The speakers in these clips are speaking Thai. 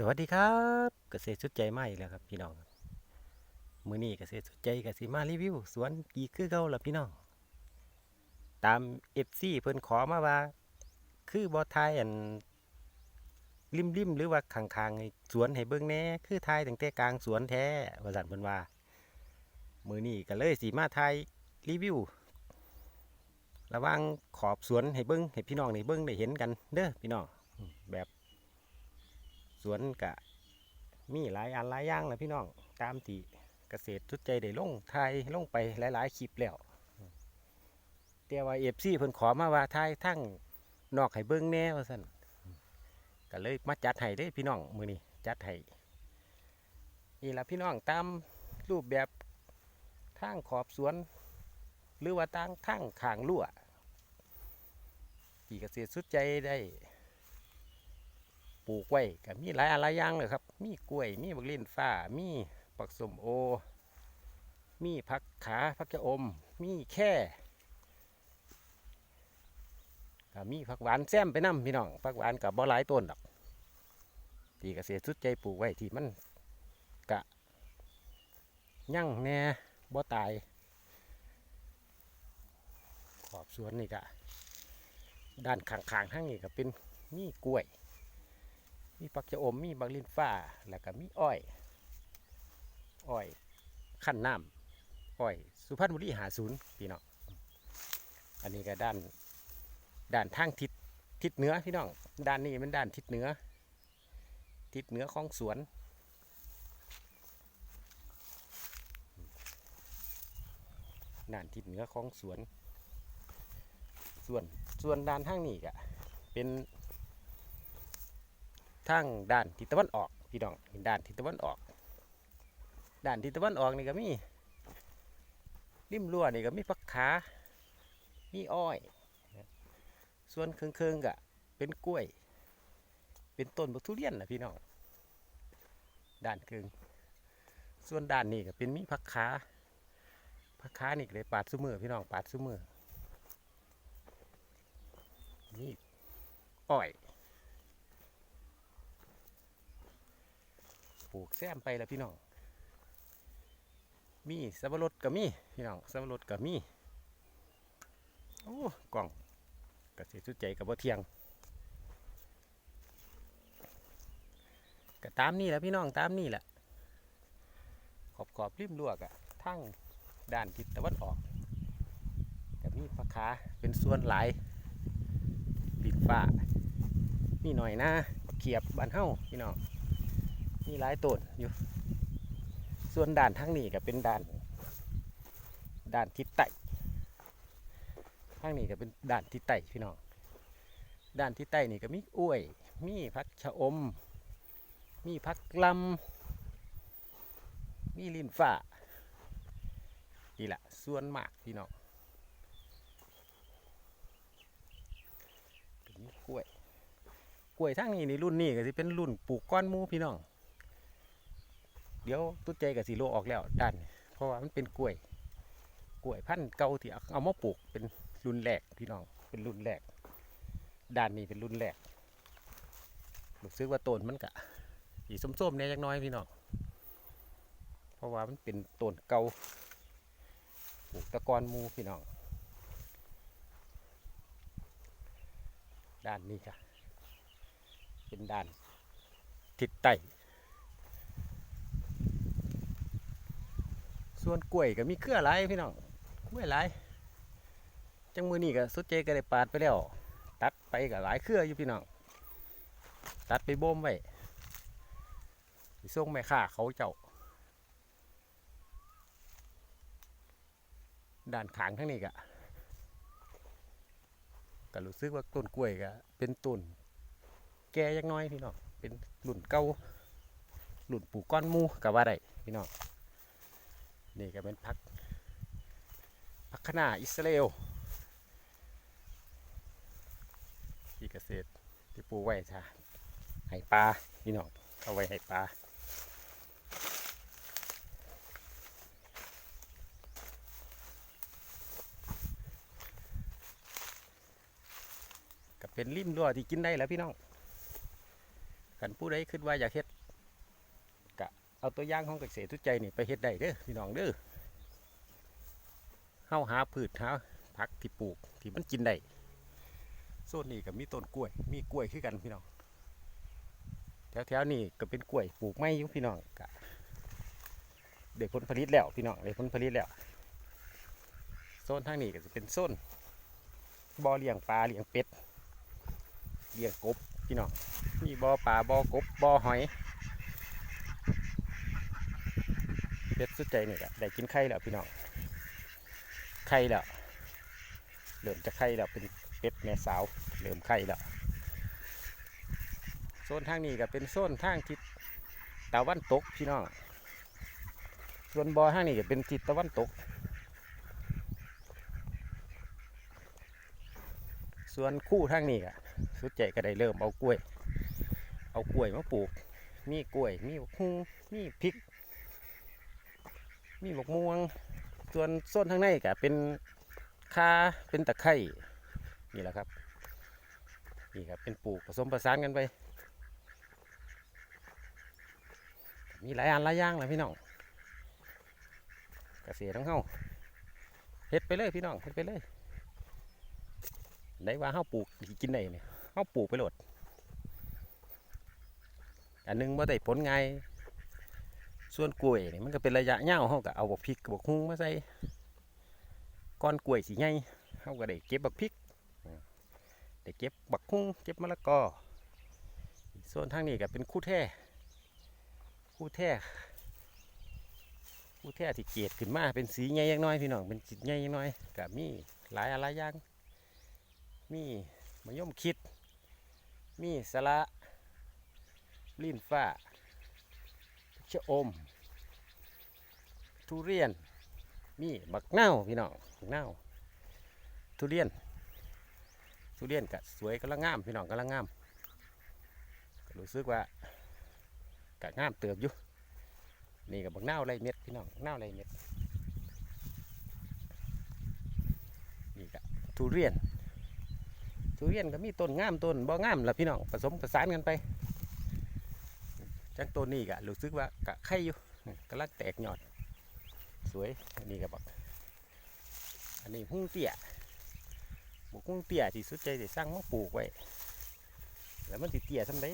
สวัสดีครับเกษตรสุดใจมาอีกแล้วครับพี่น้องมือนี้เกษตรสุดใจกสิมารีวิว สวนอีกคือเก่าล่ะพี่น้อง ตาม FC เพิ่นขอมาว่า คือบ่ทายอันริมๆหรือว่าข้างๆไอ้สวนให้เบิ่งแน่คือทายตั้งแต่กลางสวนแท้ว่าซั่นเพิ่นว่า มือนี้ก็เลยสิมาทายรีวิว ระว่างขอบสวนให้เบิ่งให้พี่น้องได้เบิ่งได้เห็นกันเด้อพี่น้องแบบ วนกะมีหลายอันหลายอย่างนะพี่น้องตามที่เกษตรทุดใจได้ลงไทยลงไปหลายๆคลิปแล้วแต่ว่าเอฟซีเพิ่นขอมาว่าไทยทั้งนอกให้เบิ่งแน่ว่าซั่นก็เลยมาจัดให้เด้พี่น้องมือนี้จัดให้นี่ละพี่น้องตามรูปแบบทางขอบสวน หรือว่าทางทางขางรั้วที่เกษตรสุดใจได้ ปลูกไว้ก็มีหลายอะไรอย่างเลยครับ มีกล้วย มีบักลิ้นฟ้า มีปักสมโอ มีผักขาผักจะอม มีแค่ก็มีผักหวานแซมไปนํพี่น้องผักหวานกับบ่หลายต้นดอกที่เกษตรสุดใจปลูกไว้ที่มันกะยั่งแน่บ่ตายขอบสวนนี่กะด้านข้างๆทั้งนี้ก็เป็นมีกล้วย มีปักจะอมมีบักลินฟ้า แล้วก็มีอ้อย อ้อยขั้นน้ำอ้อย สุพรรณบุรีหาศูนย์พี่น้อง อันนี้ก็ด้าน ด้านทางทิศทิศเหนือพี่น้อง ด้านนี้เป็นด้านทิศเหนือ ทิศเหนือของสวนด้านทิศเหนือของสวน ส่วนส่วนด้านทางนี้ก็เป็น ทางด้านทิศตะวันออกพี่น้องด้านทิศตะวันออก ด้านทิศตะวันออกนี่ก็มีริมรั้วนี่ก็มีผักขามีอ้อย ส่วนเครื่องๆก็เป็นกล้วย เป็นต้นบักทุเรียนนะพี่น้อง ด้านเครึ่งส่วนด้านนี้ก็เป็นมีผักขาผักขานี่ก็เลยปาดซุมือพี่น้องปาดซุมือนี่อ้อย ป ลูกแซมไปแล้วพี่น้อง มีสับปะรดก็มีพี่น้องสับปะรดก็มีโอ้กล่องกระเสียชุดใจกับบ่เทียงก็ตามนี่แหละพี่น้องตามนี่แหละขอบขอบริมรั้วกะทั้งด้านทิศตะวันออกก็มีปลาคาเป็นส่วนหลายปิดฟ้ามีหน่อยนะเขียบบานเฮ้าพี่น้อง มีหลายต้นอยู่ ส่วนด่านทางนี้ก็เป็นด่าน ด่านทิศใต้ทางนี้ก็เป็นด่านทิศใต้พี่น้อง ด่านทิศใต้นี่ก็มีอ้วย มีพักชะอม มีพักลำมีลินฟ้านี่แหละส่วนมากพี่น้องก็มีกล้วย กล้วยทางนี้นี่รุ่นนี้ก็จะเป็นรุ่นปลูกก้อนมูพี่น้อง เดี๋ยวตุ้ใจกับสีโลออกแล้วด้าน เพราะว่ามันเป็นกล้วย กล้วยพันธุ์เก่าที่เอามาปลูกเป็นรุ่นแรกพี่น้องเป็นรุ่นแรกด้านนี้เป็นรุ่นแรกรู้สึกว่าต้นมันกะสีส้มๆเนี่ยจักหน้อยพี่น้องเพราะว่ามันเป็นต้นเก่าปลูกตะกอนมูพี่น้องด้านนี้ค่ะเป็นด้านทิศใต้ ส่วนกล้วยก็มีเครือหลายพี่น้องกล้วยหลายจังมือนี่ก็สุดเจก็ได้ปาดไปแล้ว ตัดไปก็หลายเครืออยู่พี่น้องตัดไปบ่มไว้ส่งแม่ค้าเขาเจ้า ด้านขางทั้งนี้ก็ก็รู้สึกว่าต้นกล้วยก็เป็นต้นแก่ยังน้อยพี่น้องเป็นรุ่นเก่ารุ่นปลูกก้อนมูก็ว่าได้พี่น้อง นี่ก็เป็นพักพักขนาอิสราเอลที่เกษตรที่ปลูกไว้จ้ะให้ปลาพี่น้องเอาไว้ให้ปลาก็เป็นริมรั้วที่กินได้แล้วพี่น้องกันผู้ใดคิดว่าอยากเฮ็ด เอาตัวอย่างของเกษตรทุกใจนี่ไปเฮ็ดได้เด้อพี่น้องเด้อเฮาหาพืชหาผักที่ปลูกที่มันกินได้โซนนี้ก็มีต้นกล้วย มีกล้วยคือกันพี่น้องแถวๆนี้ก็เป็นกล้วยปลูกไม้อยู่พี่น้องกะได้ผลผลิตแล้วพี่น้องได้ผลผลิตแล้วโซนทางนี้ก็จะเป็นโซนบ่อเลี้ยงปลาเลี้ยงเป็ดเลี้ยงกบพี่น้องมีบ่อปลาบ่อกบบ่อหอย เป็ดสุดใจนี่ก็ได้กินไข่แล้วพี่น้องไข่แล้วเริ่มจะไข่แล้วเป็นเป็ดแม่สาวเริ่มไข่แล้วโซนทางนี้ก็เป็นโซนทางทิศตะวันตกพี่น้องส่วนบ่อทางนี้ก็เป็นทิศตะวันตก ส่วนคู่ทางนี้ก็สุดใจก็ได้เริ่มเอากล้วย เอากล้วยมาปลูก มีกล้วยมีบักฮุงมีพริก มีบักม่วง ส่วนส้นทางในก็เป็นคาเป็นตะไคร่นี่แหละครับ นี่ครับเป็นปลูกผสมผสานกันไป มีหลายอันหลายอย่างเลยพี่น้องเกษตรของเฮาเฮ็ดไปเลยพี่น้องเฮ็ดไปเลยได้ว่าเฮาปลูกกินได้เนี่ยเฮาปลูกไปโหลดอันหนึงบ่ได้ผลไงาย ส่วนกล้วยนี่มันก็เป็นระยะยาวเฮาก็เอาบักพริกกับบักฮุ้งมาใส่ก้อนกล้วยสิใหญ่เฮาก็ได้เก็บบักพริกได้เก็บบักฮุ้งเก็บมะละกอ ส่วนทางนี้ก็เป็นคู่แท้คู่แท้คู่แท้ที่เกตขึ้นมาเป็นสีใหญ่ยังน้อยพี่น้องเป็นจิตใหญ่ยังน้อยก็มีหลายอะไรอย่างมีมะยมคิด มีสะละลิ้นฟ้า ชะอม ทุเรียน มีบักเน่าพี่น้องบักเน่าทุเรียน ทุเรียนก็สวยกำลังงาม พี่น้องกำลังงามก็รู้สึกว่ากะงามเติบอยู่นี่กับบักเน่าไรเม็ดพี่น้องเน่าไรเม็ดนี่ก็ทุเรียน ทุเรียนก็มีต้นงามต้นบ่งามล่ะพี่น้องผสมผสานกันไป จังต้นนี้ก็รู้สึกว่ากะไข่อยู่กำลังแตกยอด สวยอันนี้ก็บอกอันนี้หุ้งเตี้ยบุกหุ้งเตี้ยที่สุดใจได้สร้างมาปลูกไว้ แล้วมันสิเตี้ยทำได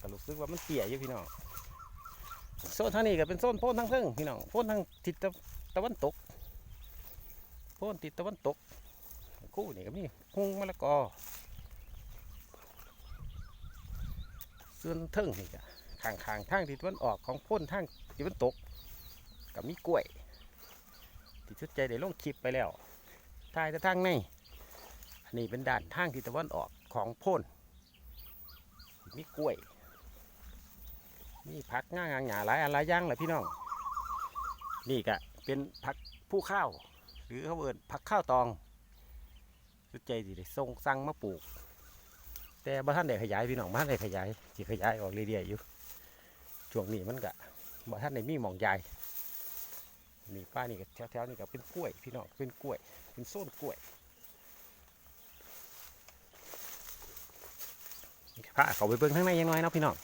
ก็รู้สึกว่ามันเตี้ยอยู่พี่น้องโซนทางนี้ก็เป็นโซนโพนทางเทิงพี่น้องโพนทางทิศตะตะวันตกโพนทิศตะวันตกคู่นี่ก็มีหุ้งมะละกอ ส่วนเทิงนี่ก็ข้างข้างๆทางทิศตะวันออกของพ้นทางทิศตะวันตกก็มีกล้วย ที่ชุดใจได้ลงคลิปไปแล้วทายแต่ทางในอันนี้เป็นด่านทางทิศตะวันออกของพ้นมีกล้วย มีผักง่างางหยาหลายอะไรย่างเลยพี่น้อง นี่ก็เป็นผักผู้ข้าว หรือเขาเอิ้นผักข้าวตองสุดใจสิได้ส่งสั่งมาปลูก แต่บ้านได้ขยายพี่น้องบ้านได้ขยายสิขยายออกเรื่อยๆอยู่ช่วงนี้มันก็บ้านได้มีหมองใหญ่นี่ป้านี่ก็แถวๆนี่ก็เป็นกล้วยพี่น้องเป็นกล้วย เป็นโซนกล้วยพาเขาไปเบิ่งข้างในยังน้อยเนาะพี่น้อง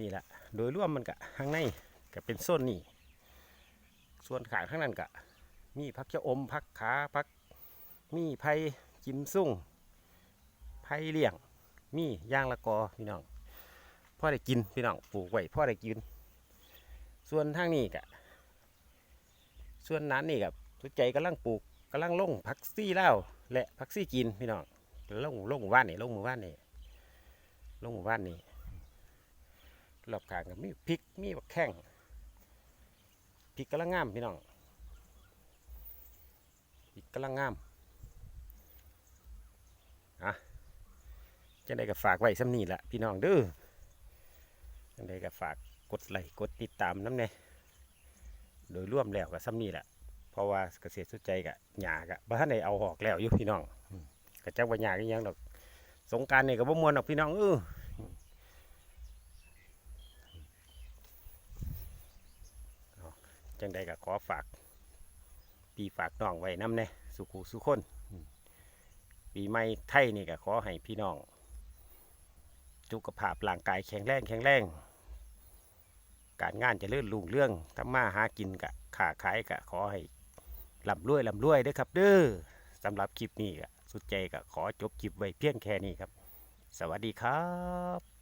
นี่แหละโดยรวมมันก็ข้างในก็เป็นโซนนี่ส่วนขางข้างนั้นก็มีพักชะอมพักขาพักมีไผ่ กิมซุ่งไผ่เลี้ยง มีย่างละกอพี่น้องพ่อได้กินพี่น้องปลูกไว้พ่อได้กิน ส่วนทางนี้กะส่วนนั้นนี่กับทุกใจกำลังปลูกกำลังลงผักซี่เล่าและผักซี่กินพี่น้องลงลงหมู่บ้านนี่ลงหมู่บ้านนี่ลงหมู่บ้านนี่รอบขางก็มีพริกมีบักแข้งพริกกำลังงามพี่น้องอีกกำลังงามอะ จังใดก็ฝากไว้สำนี่แหละพี่น้องเด้อจังใดก็ฝากกดไลค์กดติดตามน้ำเน่โดยร่วมแล้วกับสำนี่แหละเพราะว่าเกษตรสุดใจกับหยากะบ้านในเอาออกแล้วอยู่พี่น้องอืมก็จักว่าหยากันยังดอกสงการนี่ก็บ่มวนดอกพี่น้องเออจังใดก็ขอฝาก ปีฝากน้องไว้น้ำเน่สุขูสุขคนปีใหม่ไทยนี่ก็ขอให้พี่น้อง สุขภาพร่างกายแข็งแรงแข็งแรง การงานจะเลื่อนลุงเรื่องทำมาหากินกะขาขายกะขอให้ลำรวยลำรวยด้ครับเด้อสำหรับคลิปนี้กะสุดใจกะขอจบคลิปไว้เพียงแค่นี้ครับ สวัสดีครับ